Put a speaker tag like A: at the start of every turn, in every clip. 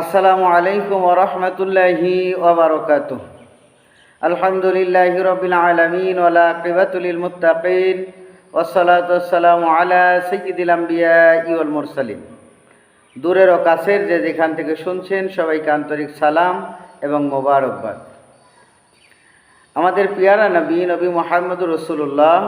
A: আসসালামু আলাইকুম ওরহমতুল্লাহি ওবরকাত আলহামদুলিল্লাহ রবিল আলমিন ওলা কিবাতুলিল মুত্তাকিন। ওসলাত সালামু আলা সৈয়দুল আম্বিয়া ইউল মুরসালিম দূরের ও কাছের যে যেখান থেকে শুনছেন, সবাইকে আন্তরিক সালাম এবং মোবারকবাদ। আমাদের পিয়ারা নবী নবী মোহাম্মদ রসুল্লাহ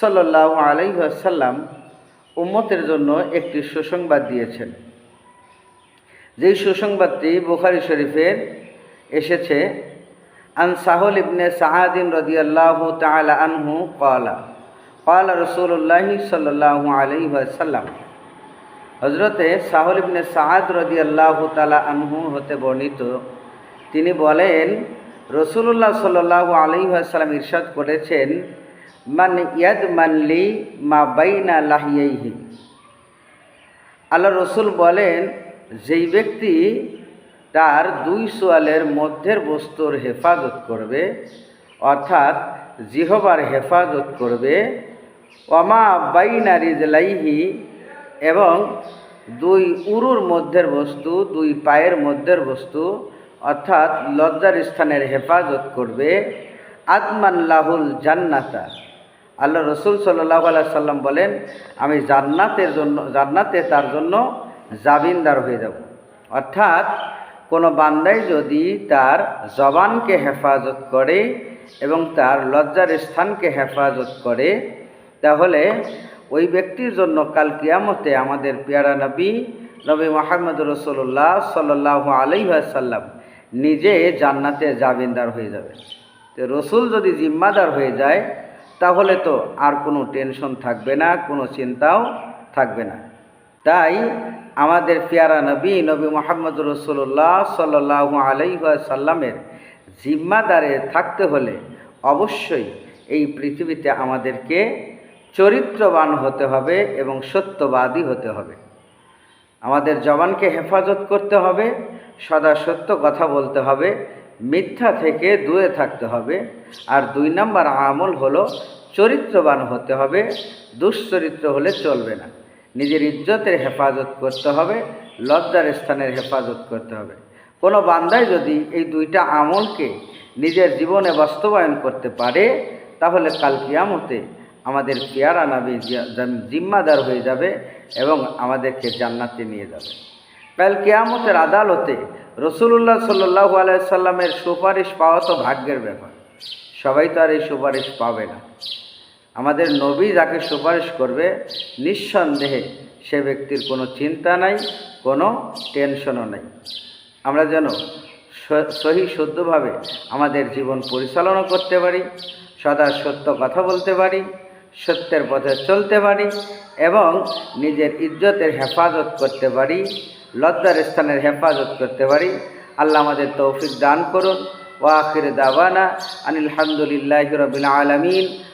A: সাল্লাহ আলাইসাল্লাম উম্মতের জন্য একটি সুসংবাদ দিয়েছেন। যেই সুসংবাদটি বুখারি শরীফের এসেছে, আন সাহল ইবনে সাহাদিন রদিয়াল্লাহ তালা আনহু কলা কলা রসুল্লাহ সাল্লাহ আলাইসাল্লাম হজরতে সাহল ইবনে সাহাদ রদিয়াল্লাহ তালা আনহু হতে বর্ণিত, তিনি বলেন রসুল্লাহ সাল্লাহ আলাইসাল্লাম ইরশাদ করেছেন, মান ইয়াদ মানলি মা বাইনা লাহিয়াইহি। আল্লাহ রসুল বলেন যেই ব্যক্তি তার দুই সোয়ালের মধ্যের বস্তুর হেফাজত করবে, অর্থাৎ জিহবার হেফাজত করবে অমা বাইনা রিজলাইহি এবং দুই উরুর মধ্যের বস্তু, দুই পায়ের মধ্যের বস্তু, অর্থাৎ লজ্জার স্থানের হেফাজত করবে আতমান লাহুল জান্নাতা। আল্লাহ রসুল সাল্লাহ আল্লাহ সাল্লাম বলেন, আমি জান্নাতের জন্য জান্নাতে তার জন্য জাবিনদার হয়ে যাব। অর্থাৎ কোনো বান্দাই যদি তার জবানকে হেফাজত করে এবং তার লজ্জার স্থানকে হেফাজত করে, তাহলে ওই ব্যক্তির জন্য কাল কিয়ামতে আমাদের পেয়ারা নবী নবী মোহাম্মদ রসুল্লাহ সাল্লাহ আলাইসাল্লাম নিজে জান্নাতে জাবিনদার হয়ে যাবে। তো রসুল যদি জিম্মাদার হয়ে যায়, তাহলে তো আর কোনো টেনশন থাকবে না, কোনো চিন্তাও থাকবে না। তাই আমাদের পেয়ারা নবী নবী মোহাম্মদ রসুল্লাহ সাল্লাহ আলাইসাল্লামের জিম্মাদারে থাকতে হলে অবশ্যই এই পৃথিবীতে আমাদেরকে চরিত্রবান হতে হবে এবং সত্যবাদী হতে হবে। আমাদের জবানকে হেফাজত করতে হবে, সদা সত্য কথা বলতে হবে, মিথ্যা থেকে দূরে থাকতে হবে। আর দুই নম্বর আমল হলো চরিত্রবান হতে হবে, দুশ্চরিত্র হলে চলবে না। নিজের ইজ্জতের হেফাজত করতে হবে, লজ্জার স্থানের হেফাজত করতে হবে। কোনো বান্দায় যদি এই দুইটা আমলকে নিজের জীবনে বাস্তবায়ন করতে পারে, তাহলে কাল কিয়ামতে আমাদের পেয়ারা নাবি জিম্মাদার হয়ে যাবে এবং আমাদেরকে জান্নাতে নিয়ে যাবে। কাল কেয়ামতের আদালতে রসুল্লাহ সাল্লাহ আলাইসাল্লামের সুপারিশ পাওয়া তো ভাগ্যের ব্যাপার। সবাই তো আর এই সুপারিশ পাবে না। আমাদের নবী যাকে সুপারিশ করবে, নিঃসন্দেহে সে ব্যক্তির কোনো চিন্তা নাই, কোনো টেনশনও নাই। আমরা যেন সহি শুদ্ধভাবে আমাদের জীবন পরিচালনা করতে পারি, সদা সত্য কথা বলতে পারি, সত্যের পথে চলতে পারি এবং নিজের ইজ্জতের হেফাজত করতে পারি, লজ্জার স্থানের হেফাজত করতে পারি। আল্লাহ আমাদের তৌফিক দান করুন। ও আখির দাওয়ানা আনিলহামদুলিল্লাহ রবিল আলমিন।